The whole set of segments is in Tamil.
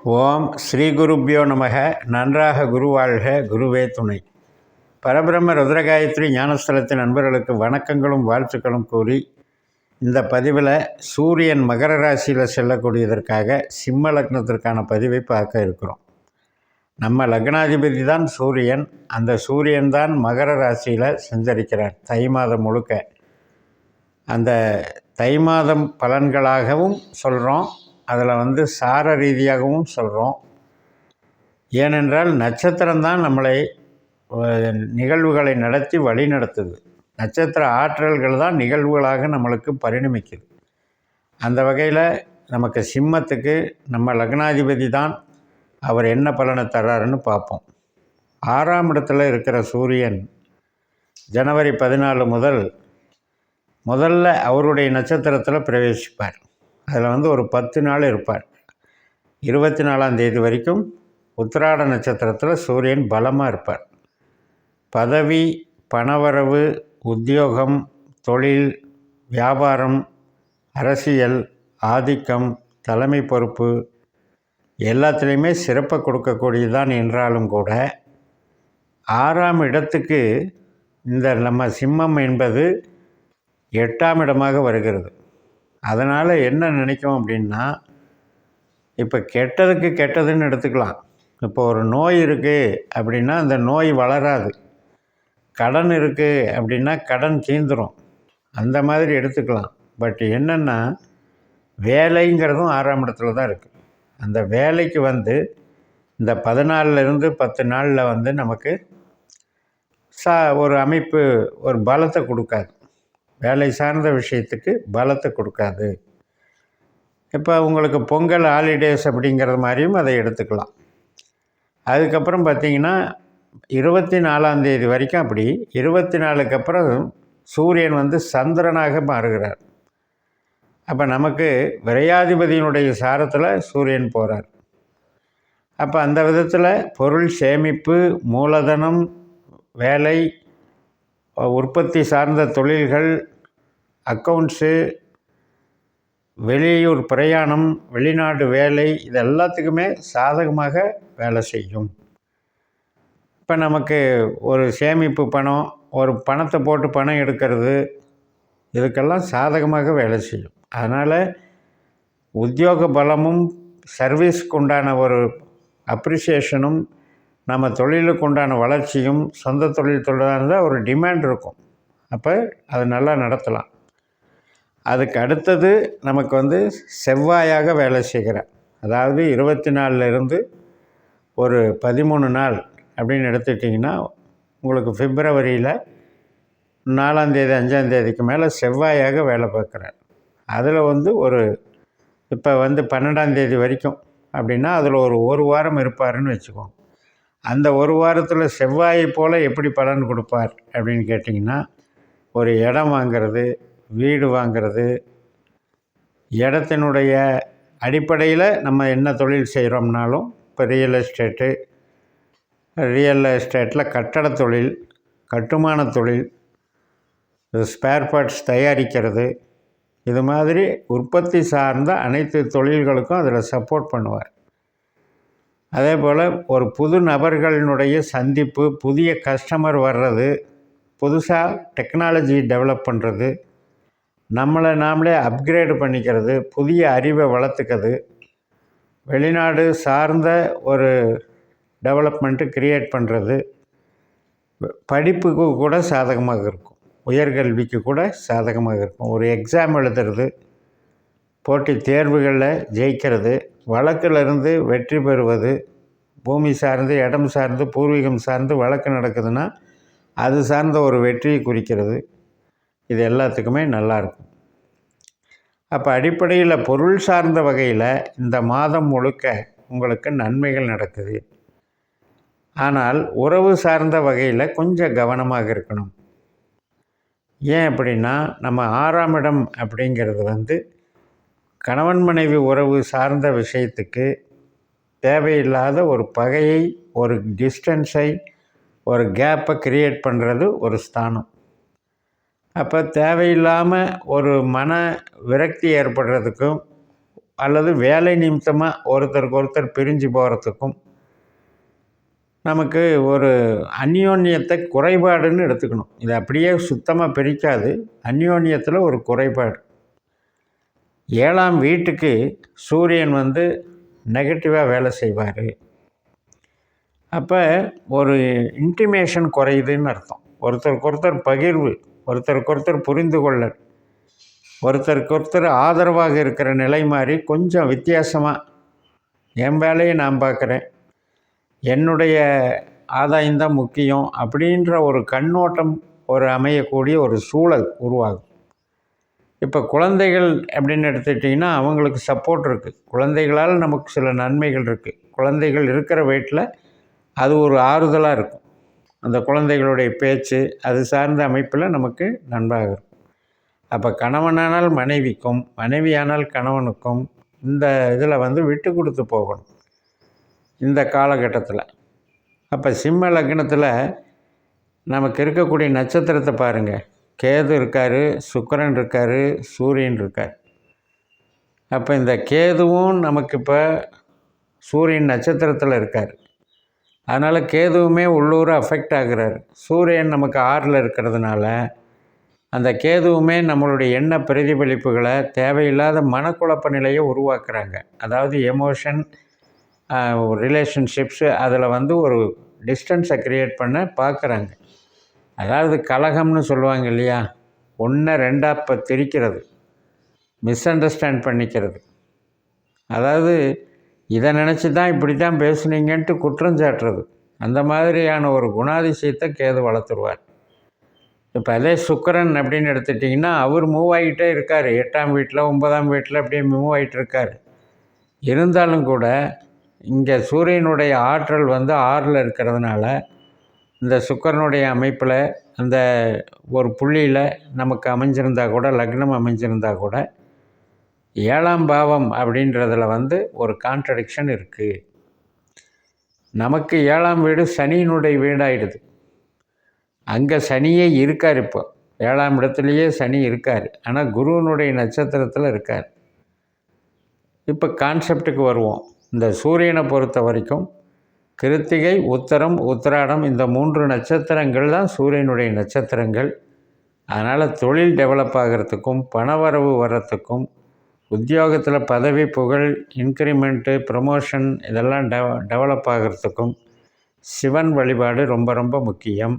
ஓம் ஸ்ரீ குருப்பியோ நமக. நன்றாக குருவாழ்க. குருவே துணை. பரபிரம்ம ருத்ரகாயத்ரி ஞானஸ்தலத்தின் நண்பர்களுக்கு வணக்கங்களும் வாழ்த்துக்களும் கூறி இந்த பதிவில் சூரியன் மகர ராசியில் செல்லக்கூடியதற்காக சிம்ம லக்னத்திற்கான பதிவை பார்க்க இருக்கிறோம். நம்ம லக்னாதிபதி தான் சூரியன். அந்த சூரியன் தான் மகர ராசியில் சஞ்சரிக்கிறார் தை மாதம் முழுக்க. அந்த தை மாதம் பலன்களாகவும் சொல்கிறோம் அதில் வந்து சார ரீதியாகவும் சொல்கிறோம் ஏனென்றால் நட்சத்திரம்தான் நம்மளை நிகழ்வுகளை நடத்தி வழி நடத்துது. நட்சத்திர ஆற்றல்கள் தான் நிகழ்வுகளாக நம்மளுக்கு பரிணமிக்குது. அந்த வகையில் நமக்கு சிம்மத்துக்கு நம்ம லக்னாதிபதி தான் அவர் என்ன பலனை தர்றாருன்னு பார்ப்போம். ஆறாம் இடத்துல இருக்கிற சூரியன் ஜனவரி பதினாலு முதல் முதல்ல அவருடைய நட்சத்திரத்தில் பிரவேசிப்பார். அதில் வந்து ஒரு பத்து நாள் இருப்பார். இருபத்தி நாலாம் தேதி வரைக்கும் உத்திராட நட்சத்திரத்தில் சூரியன் பலமாக இருப்பார். பதவி பணவரவு உத்தியோகம் தொழில் வியாபாரம் அரசியல் ஆதிக்கம் தலைமை பொறுப்பு எல்லாத்துலேயுமே சிறப்பை கொடுக்கக்கூடியதான் என்றாலும் கூட ஆறாம் இடத்துக்கு இந்த நம்ம சிம்மம் என்பது எட்டாம் இடமாக வருகிறது. அதனால் என்ன நினைக்கும் அப்படின்னா இப்போ கெட்டதுக்கு கெட்டதுன்னு எடுத்துக்கலாம். இப்போ ஒரு நோய் இருக்குது அப்படின்னா அந்த நோய் வளராது. கடன் இருக்குது அப்படின்னா கடன் தீந்துடும் அந்த மாதிரி எடுத்துக்கலாம். பட் என்னென்னா வேலைங்கிறதும் ஆறாம் இடத்துல தான் இருக்குது அந்த வேலைக்கு வந்து இந்த பதினாலிருந்து பத்து நாளில் வந்து நமக்கு சா ஒரு அமைப்பு ஒரு பலத்தை கொடுக்காது. வேலை சார்ந்த விஷயத்துக்கு பலத்தை கொடுக்காது. இப்போ உங்களுக்கு பொங்கல் ஹாலிடேஸ் அப்படிங்கிறது மாதிரியும் அதை எடுத்துக்கலாம். அதுக்கப்புறம் பார்த்தீங்கன்னா இருபத்தி நாலாந்தேதி வரைக்கும் அப்படி இருபத்தி நாலுக்கு அப்புறம் சூரியன் வந்து சந்திரனாக மாறுகிறார். அப்போ நமக்கு விரையாதிபதியினுடைய சாரத்தில் சூரியன் போகிறார் அப்போ அந்த விதத்தில் பொருள் சேமிப்பு மூலதனம் வேலை உற்பத்தி சார்ந்த தொழில்கள் அக்கௌண்ட்ஸு வெளியூர் பிரயாணம் வெளிநாடு வேலை இது எல்லாத்துக்குமே சாதகமாக வேலை செய்யும். இப்போ நமக்கு ஒரு சேமிப்பு பணம் ஒரு பணத்தை போட்டு பணம் எடுக்கிறது இதுக்கெல்லாம் சாதகமாக வேலை செய்யும். அதனால் உத்தியோக பலமும் சர்வீஸ்க்கு உண்டான ஒரு அப்ரிசியேஷனும் நம்ம தொழிலுக்கு உண்டான வளர்ச்சியும் சொந்த தொழில் தொழிலாக ஒரு டிமாண்ட் இருக்கும். அப்போ அது நல்லா நடத்தலாம். அதுக்கு அடுத்தது நமக்கு வந்து செவ்வாயாக வேலை செய்கிறேன் அதாவது இருபத்தி நாலுலேருந்து ஒரு பதிமூணு நாள் அப்படின்னு எடுத்துட்டிங்கன்னா உங்களுக்கு பிப்ரவரியில் நாலாந்தேதி அஞ்சாந்தேதிக்கு மேலே செவ்வாயாக வேலை பார்க்குறேன் அதில் வந்து ஒரு இப்போ வந்து பன்னெண்டாந்தேதி வரைக்கும் அப்படின்னா அதில் ஒரு ஒரு வாரம் இருப்பாருன்னு வச்சுக்கோங்க. அந்த ஒரு வாரத்தில் செவ்வாயை போல் எப்படி பலன் கொடுப்பார் அப்படின்னு கேட்டிங்கன்னா ஒரு இடம் வாங்கிறது வீடு வாங்கிறது இடத்தினுடைய அடிப்படையில் நம்ம என்ன தொழில் செய்கிறோம்னாலும் இப்போ ரியல் எஸ்டேட்டு ரியல் எஸ்டேட்டில் கட்டட தொழில் கட்டுமான தொழில் ஸ்பேர் பார்ட்ஸ் தயாரிக்கிறது இது மாதிரி உற்பத்தி சார்ந்த அனைத்து தொழில்களுக்கும் அதில் சப்போர்ட் பண்ணுவார். அதே போல் ஒரு புது நபர்களினுடைய சந்திப்பு புதிய கஸ்டமர் வர்றது புதுசாக டெக்னாலஜி டெவலப் பண்ணுறது நம்மளை நாமளே அப்கிரேடு பண்ணிக்கிறது புதிய அறிவை வளர்த்துக்கிறது. வெளிநாடு சார்ந்த ஒரு டெவலப்மெண்ட்டு க்ரியேட் பண்ணுறது படிப்புக்கு கூட சாதகமாக இருக்கும். உயர்கல்விக்கு கூட சாதகமாக இருக்கும். ஒரு எக்ஸாம் எழுதுறது போட்டி தேர்வுகளில் ஜெயிக்கிறது வழக்கிலிருந்து வெற்றி பெறுவது பூமி சார்ந்து இடம் சார்ந்து பூர்வீகம் சார்ந்து வழக்கு நடக்குதுன்னா அது சார்ந்த ஒரு வெற்றியை குறிக்கிறது. இது எல்லாத்துக்குமே நல்லாயிருக்கும் அப்போ அடிப்படையில் பொருள் சார்ந்த வகையில் இந்த மாதம் முழுக்க உங்களுக்கு நன்மைகள் நடக்குது. ஆனால் உறவு சார்ந்த வகையில் கொஞ்சம் கவனமாக இருக்கணும். ஏன் அப்படின்னா நம்ம ஆறாம் இடம் அப்படிங்கிறது வந்து கணவன் மனைவி உறவு சார்ந்த விஷயத்துக்கு தேவையில்லாத ஒரு பகையை ஒரு டிஸ்டன்ஸை ஒரு கேப்பை க்ரியேட் பண்ணுறது ஒரு ஸ்தானம். அப்போ தேவையில்லாமல் ஒரு மன விரக்தி ஏற்படுறதுக்கும் அல்லது வேலை நிமித்தமாக ஒருத்தருக்கு ஒருத்தர் பிரிஞ்சு போகிறதுக்கும் நமக்கு ஒரு அந்யோன்யத்தை குறைபாடுன்னு எடுத்துக்கணும். இது அப்படியே சுத்தமாக பிரிக்காது. அந்யோன்யத்தில் ஒரு குறைபாடு. ஏழாம் வீட்டுக்கு சூரியன் வந்து நெகட்டிவாக வேலை செய்வார். அப்போ ஒரு இன்டிமேஷன் குறையுதுன்னு அர்த்தம். ஒருத்தருக்கு ஒருத்தர் பகிர்வு. ஒருத்தருக்கு ஒருத்தர் புரிந்து கொள்ளல் ஒருத்தருக்கு ஒருத்தர் ஆதரவாக இருக்கிற நிலை மாதிரி கொஞ்சம் வித்தியாசமாக என் வேலையை நான் பார்க்குறேன். என்னுடைய ஆதாயம்தான் முக்கியம் அப்படின்ற ஒரு கண்ணோட்டம் ஒரு அமையக்கூடிய ஒரு சூழல் உருவாகும். இப்போ குழந்தைகள் அப்படின்னு எடுத்துக்கிட்டிங்கன்னா அவங்களுக்கு சப்போர்ட் இருக்குது குழந்தைகளால் நமக்கு சில நன்மைகள் இருக்குது குழந்தைகள் இருக்கிற வீட்டில் அது ஒரு ஆறுதலாக இருக்கும். அந்த குழந்தைகளுடைய பேச்சு அது சார்ந்த அமைப்பில் நமக்கு நன்றாக இருக்கும். அப்போ கணவனானால் மனைவிக்கும் மனைவியானால் கணவனுக்கும் இந்த இதில் வந்து விட்டு கொடுத்து போகணும். இந்த காலகட்டத்தில். அப்போ சிம்ம லக்னத்தில் நமக்கு இருக்கக்கூடிய நட்சத்திரத்தை பாருங்கள் கேது இருக்கார் சுக்கரன் இருக்கார் சூரியன் இருக்கார். அப்போ இந்த கேதுவும் நமக்கு இப்போ சூரியன் நட்சத்திரத்தில் இருக்கார். அதனால் கேதுவுமே உள்ளூர் அஃபெக்ட் ஆகிறார். சூரியன் நமக்கு ஆறில் இருக்கிறதுனால அந்த கேதுவுமே நம்மளுடைய எண்ண பிரதிபலிப்புகளை தேவையில்லாத மனக்குழப்ப நிலையை உருவாக்குறாங்க. அதாவது எமோஷன் ரிலேஷன்ஷிப்ஸு அதில் வந்து ஒரு டிஸ்டன்ஸை க்ரியேட் பண்ண பார்க்குறாங்க அதாவது கலகம்னு சொல்லுவாங்க இல்லையா? ஒன்றை ரெண்டாக இப்போ திரிக்கிறது மிஸ் அண்டர்ஸ்டாண்ட் பண்ணிக்கிறது. அதாவது இதை நினச்சி தான் இப்படி தான் பேசுனீங்கன்ட்டு குற்றம் சாட்டுறது. அந்த மாதிரியான ஒரு குணாதிசயத்தை கேது வளர்த்துருவார். இப்போ அதே சுக்கரன் அப்படின்னு எடுத்துட்டிங்கன்னா அவர் மூவ் ஆகிட்டே இருக்கார். எட்டாம் வீட்டில் ஒன்பதாம் வீட்டில் அப்படியே மூவ் ஆகிட்டு இருக்கார். இருந்தாலும் கூட இங்கே சூரியனுடைய ஆற்றல் வந்து ஆறில் இருக்கிறதுனால இந்த சுக்கரனுடைய அமைப்பில் அந்த ஒரு புள்ளியில் நமக்கு அமைஞ்சிருந்தா கூட லக்னம் அமைஞ்சிருந்தா கூட ஏழாம் பாவம் அப்படின்றதில் வந்து ஒரு கான்ட்ரடிக்ஷன் இருக்குது நமக்கு ஏழாம் வீடு சனியினுடைய வீடாயிடுது. அங்கே சனியே இருக்கார் இப்போ. ஏழாம் இடத்துலையே சனி இருக்கார். ஆனால் குருவனுடைய நட்சத்திரத்தில் இருக்கார். இப்போ கான்செப்டுக்கு வருவோம். இந்த சூரியனை பொறுத்த வரைக்கும் கிருத்திகை உத்தரம் உத்திராடம் இந்த மூன்று நட்சத்திரங்கள் தான் சூரியனுடைய நட்சத்திரங்கள். அதனால் தொழில் டெவலப் ஆகிறதுக்கும் பணவரவு வர்றதுக்கும் உத்தியோகத்தில் பதவி புகழ் இன்க்ரிமெண்ட்டு ப்ரமோஷன் இதெல்லாம் டெவ டெவலப் ஆகிறதுக்கும் சிவன் வழிபாடு ரொம்ப ரொம்ப முக்கியம்.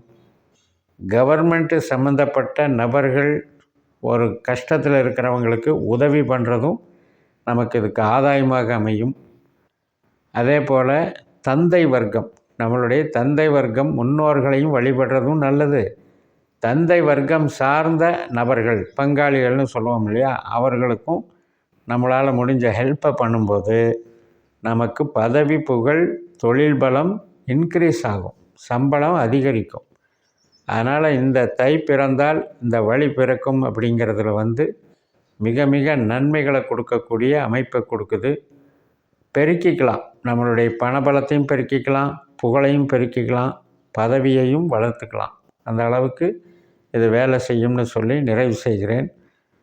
கவர்மெண்ட்டு சம்மந்தப்பட்ட நபர்கள் ஒரு கஷ்டத்தில் இருக்கிறவங்களுக்கு உதவி பண்ணுறதும் நமக்கு இதுக்கு ஆதாயமாக அமையும். அதே போல் தந்தை வர்க்கம் நம்மளுடைய தந்தை வர்க்கம் முன்னோர்களையும் வழிபடுறதும் நல்லது. தந்தை வர்க்கம் சார்ந்த நபர்கள் பங்காளிகள்னு சொல்லுவோம் இல்லையா அவர்களுக்கும் நம்மளால் முடிஞ்ச ஹெல்ப்பை பண்ணும்போது நமக்கு பதவி புகழ் தொழில் பலம் இன்க்ரீஸ் ஆகும். சம்பளம் அதிகரிக்கும். அதனால் இந்த தை பிறந்தால் இந்த வழி பிறக்கும் அப்படிங்கிறதுல வந்து மிக மிக நன்மைகளை கொடுக்கக்கூடிய அமைப்பை கொடுக்குது. பெருக்கிக்கலாம். நம்மளுடைய பணபலத்தையும் பெருக்கிக்கலாம். புகழையும் பெருக்கிக்கலாம். பதவியையும் வளர்த்துக்கலாம். அந்த அளவுக்கு இது வேலை செய்யும்னு சொல்லி நிறைவு செய்கிறேன்.